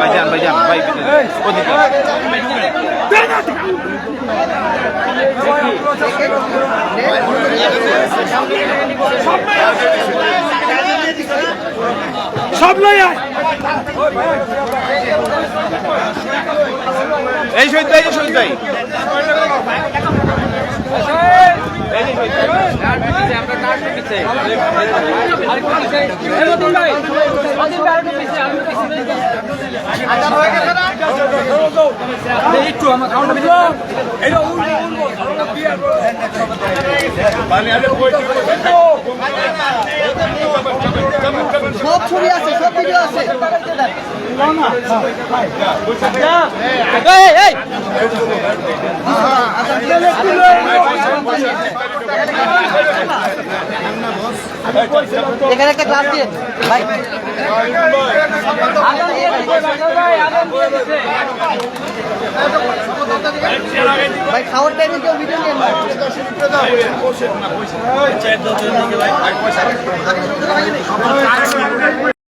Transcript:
ভাইজান ভাইজান ভাই ওদিকে সব লই আয়। এই শহীদ ভাই শহীদ ভাই। এই শহীদ ভাই। একটু আমার খাওয়াটা এটা সব ছবি আছে সব ভিডিও আছে এখানে একটা ক্লাস দিয়ে। ভাই। ভাই খাওয়ার টাইমে কেউ ভিডিও নেন। পয়সা